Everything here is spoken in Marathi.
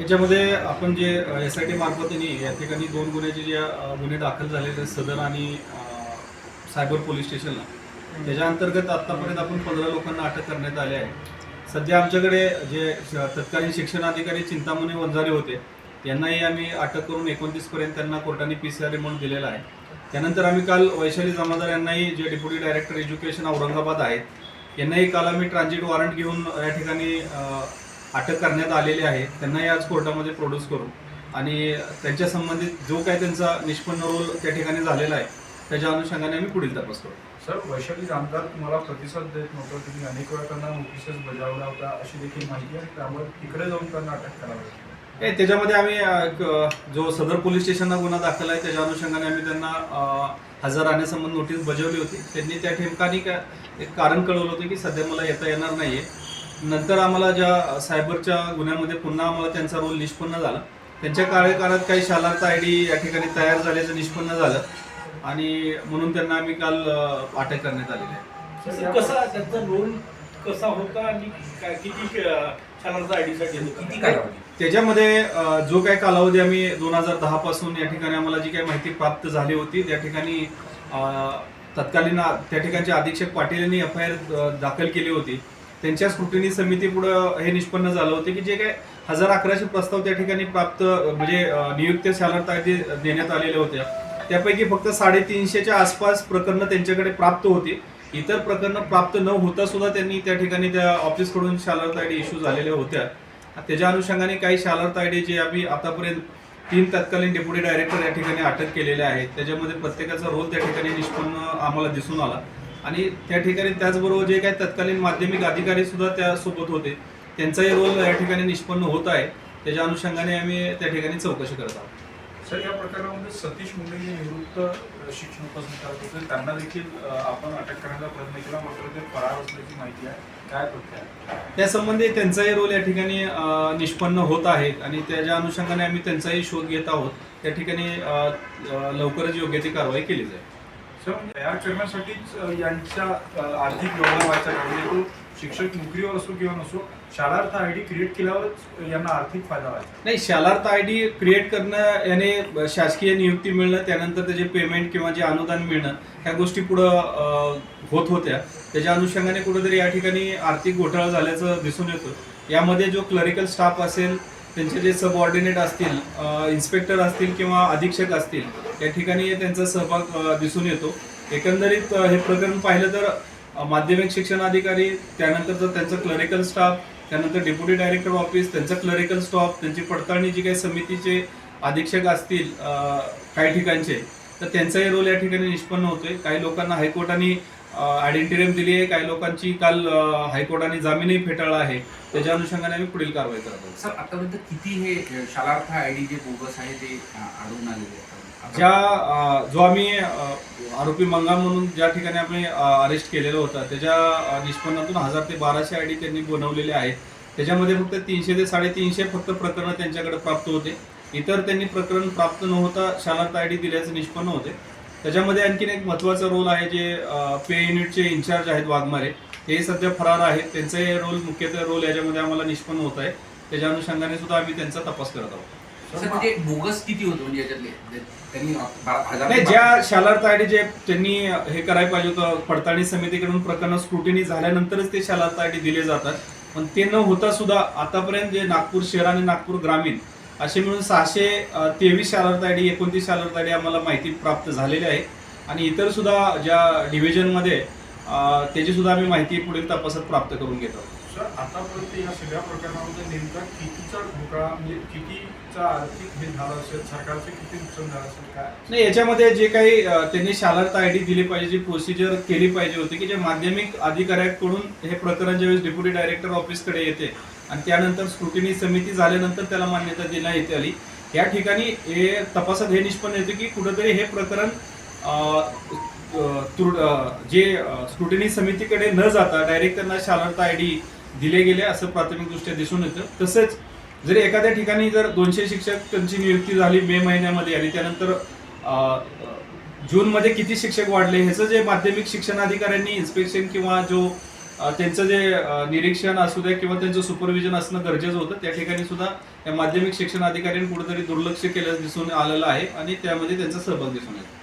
याच्यामध्ये आपण जे एस आय टी मार्फत या ठिकाणी दोन गुन्ह्याचे जे गुन्हे दाखल झालेले सदर आणि सायबर पोलीस स्टेशनला. त्याच्या अंतर्गत आतापर्यंत आपण पंधरा लोकांना अटक करण्यात आले आहे. सध्या आमच्याकडे जे श- तत्कालीन शिक्षणाधिकारी चिंतामणी वंजारे होते यांनाही आम्ही अटक करून एकोणतीसपर्यंत त्यांना कोर्टाने पी सी आर रिमांड दिलेला आहे. त्यानंतर आम्ही काल वैशाली जमादार यांनाही जे डेप्युटी डायरेक्टर एज्युकेशन औरंगाबाद आहेत यांनाही काल आम्ही ट्रान्झिट वॉरंट घेऊन या ठिकाणी अटक करण्यात आलेली आहे. त्यांनाही आज कोर्टामध्ये प्रोड्यूस करू. आणि त्यांच्या संबंधित जो काय त्यांचा निष्पन्न रोल त्या ठिकाणी झालेला आहे त्याच्या अनुषंगाने आम्ही पुढील तपास करू. सर वैशाली आमदार तुम्हाला प्रतिसाद देत नव्हतं. तुम्ही अनेक वेळा त्यांना नोटिसेस बजावल्या होत्या अशी देखील माहिती आहे. त्यामुळे तिकडे जाऊन त्यांना अटक करावी. ए, त्याच्यामध्ये आम्ही जो सदर पोलीस स्टेशनला गुन्हा दाखल आहे त्याच्या अनुषंगाने आम्ही त्यांना हजर राहण्यासंबंध नोटीस बजावली होती. त्यांनी त्या ठिकाणी का एक कारण कळवलं होतं की सध्या मला येता येणार नाहीये. नंतर आम्हाला ज्या सायबरच्या गुन्ह्यामध्ये पुन्हा आम्हाला त्यांचा रोल निष्पन्न झाला. त्यांच्या कार्यकाळात काही शालार्थ आय डी या ठिकाणी तयार झाल्याचं निष्पन्न झालं आणि म्हणून त्यांना आम्ही काल अटक करण्यात आलेली आहे. कसा त्यांचा रोल कसा होता आणि काय किती शाळांचा आयडी साठी होता? किती कालावधी? त्याच्यामध्ये जो काही कालावधी आम्ही दोन हजार दहा पासून या ठिकाणी आम्हाला जी काही माहिती प्राप्त झाली होती त्या ठिकाणी तत्कालीन त्या ठिकाणचे अधीक्षक पाटील यांनी एफ आय आर दाखल केली होती. त्यांच्या स्क्रुटिनी समितीपुढं हे निष्पन्न झालं होतं की जे काय हजार अकराशे प्रस्ताव त्या ठिकाणी प्राप्त म्हणजे नियुक्त शालार्थ देण्यात आलेल्या होत्या. त्यापैकी फक्त साडेतीनशेच्या आसपास प्रकरणं त्यांच्याकडे प्राप्त होती. इतर प्रकरणं प्राप्त न होता सुद्धा त्यांनी त्या ठिकाणी त्या ऑफिसकडून शालार्थ आय डी इश्यू झालेल्या होत्या. त्याच्या अनुषंगाने काही शालार्थ आय डी जे आम्ही आतापर्यंत तीन तत्कालीन डेप्युटी डायरेक्टर या ठिकाणी अटक केलेल्या आहेत. त्याच्यामध्ये प्रत्येकाचा रोल त्या ठिकाणी निष्पन्न आम्हाला दिसून आला. आणि त्या ठिकाणी त्याचबरोबर जे काही तत्कालीन माध्यमिक अधिकारी सुद्धा त्यासोबत होते त्यांचाही रोल या ठिकाणी निष्पन्न होत आहे. त्याच्या अनुषंगाने आम्ही त्या ठिकाणी चौकशी करत आहोत. सर या प्रकरणामध्ये सतीश मुंडे जे निवृत्त शिक्षण करत होते त्यांना देखील आपण अटक करण्याचा प्रयत्न केला मात्र ते फरार असल्याची माहिती आहे. काय आहे? त्यासंबंधी त्यांचाही रोल या ठिकाणी निष्पन्न होत आहेत आणि त्याच्या अनुषंगाने आम्ही त्यांचाही शोध घेत आहोत. त्या ठिकाणी लवकरच योग्य ती कारवाई केली जाईल. सर तयार करण्यासाठीच यांच्या आर्थिक व्यवहार व्हायचा म्हणजे तो शिक्षक नोकरीवर असो किंवा नसो शालार्थ आय डी क्रिएट केल्यावरच यांना आर्थिक फायदा व्हायचा. नाही शालार्थ आय डी क्रिएट करणं याने शासकीय नियुक्ती मिळणं त्यानंतर त्याचे पेमेंट किंवा जे अनुदान मिळणं ह्या गोष्टी पुढं होत होत्या. त्याच्या अनुषंगाने कुठेतरी या ठिकाणी आर्थिक घोटाळा झाल्याचं दिसून येतं. यामध्ये जो क्लरिकल स्टाफ असेल त्यांचे जे सबऑर्डिनेट असतील इन्स्पेक्टर असतील किंवा अधीक्षक असतील या ठिकाणी त्यांचा सहभाग दिसून येतो. एकंदरीत हे प्रकरण पाहिलं तर माध्यमिक शिक्षण अधिकारी त्यानंतरचं त्यांचं क्लरिकल स्टाफ त्यानंतर डेप्युटी डायरेक्टर ऑफिस त्यांचा क्लरिकल स्टाफ त्यांची पडताळणी जी काही समितीचे अधीक्षक असतील काही ठिकाणचे तर त्यांचाही रोल या ठिकाणी निष्पन्न होतोय. काही लोकांना हायकोर्टाने आयडेंटिरम दिली आहे. काही लोकांची काल हायकोर्टाने जामीनही फेटाळला आहे. त्याच्या अनुषंगाने आम्ही पुढील कारवाई करत आहोत. सर आतापर्यंत किती हे शालार्थ आय डी जे बोगस आहे ते आढळून आलेले ज्या जो आम्ही आरोपी मंगा म्हणून ज्या ठिकाणी आम्ही अरेस्ट केलेलं होतं त्याच्या निष्पन्नातून हजार ते बाराशे आय डी त्यांनी बनवलेले आहेत. त्याच्यामध्ये फक्त तीनशे ते साडेतीनशे फक्त प्रकरणं त्यांच्याकडे प्राप्त होते. इतर त्यांनी प्रकरण प्राप्त न होता शालार्थ आय डी दिल्याचं निष्पन्न होते. त्याच्यामध्ये आणखीन एक महत्त्वाचा रोल आहे जे पे युनिटचे इन्चार्ज आहेत वाघमारे हे सध्या फरार आहेत. त्यांचे रोल मुख्यत्वे रोल याच्यामध्ये आम्हाला निष्पन्न होत आहे. त्याच्या अनुषंगाने सुद्धा आम्ही त्यांचा तपास करत आहोत. म्हणजे बोगस किती होतं म्हणजे त्यांनी ज्या शालार्थ आय डी जे त्यांनी हे करायला पाहिजे होतं पडताळणी समितीकडून प्रकरण स्क्रुटिनी झाल्यानंतरच ते शालार्थ आय डी दिले जातात. पण ते न होता सुद्धा आतापर्यंत जे नागपूर शहर आणि नागपूर ग्रामीण असे मिळून सहाशे तेवीस शालार्थ आय डी एकोणतीस शालार्थ आय डी आम्हाला माहिती प्राप्त झालेली आहे. आणि इतर सुद्धा ज्या डिव्हिजनमध्ये त्याची सुद्धा आम्ही माहिती पुढील तपासात प्राप्त करून घेत. सर आतापर्यंत या सगळ्या प्रकरणामध्ये नेमका कितीचा घोटाळा म्हणजे कितीचा आर्थिक हे झालं असेल सरकारचं किती नुकसान झालं असेल काय? नाही याच्यामध्ये जे काही त्यांनी शालार्थ आय डी दिली पाहिजे जी प्रोसिजर केली पाहिजे होती की जे माध्यमिक अधिकाऱ्याकडून हे प्रकरण ज्यावेळेस डेप्युटी डायरेक्टर ऑफिसकडे येते आणि त्यानंतर स्क्रुटिनी समिती झाल्यानंतर त्याला मान्यता देण्यात येते आली. या ठिकाणी हे तपासात हे निष्पन्न येते की कुठंतरी हे प्रकरण तुर- जे स्क्रुटिनी समितीकडे न जाता डायरेक्ट त्यांना शालार्थ आय डी दिले गेले असं प्राथमिकदृष्ट्या दिसून येतं. तसंच जरी एखाद्या ठिकाणी जर दोनशे शिक्षक त्यांची नियुक्ती झाली मे महिन्यामध्ये आणि त्यानंतर जूनमध्ये किती शिक्षक वाढले ह्याचं जे माध्यमिक शिक्षण अधिकाऱ्यांनी इन्स्पेक्शन किंवा जो त्यांचं जे निरीक्षण असू द्या किंवा त्यांचं सुपरविजन असणं गरजेचं होतं त्या ठिकाणी सुद्धा या माध्यमिक शिक्षण अधिकाऱ्यांनी कुठेतरी दुर्लक्ष केलं दिसून आलेलं आहे आणि त्यामध्ये त्यांचा सहभाग दिसून येतो.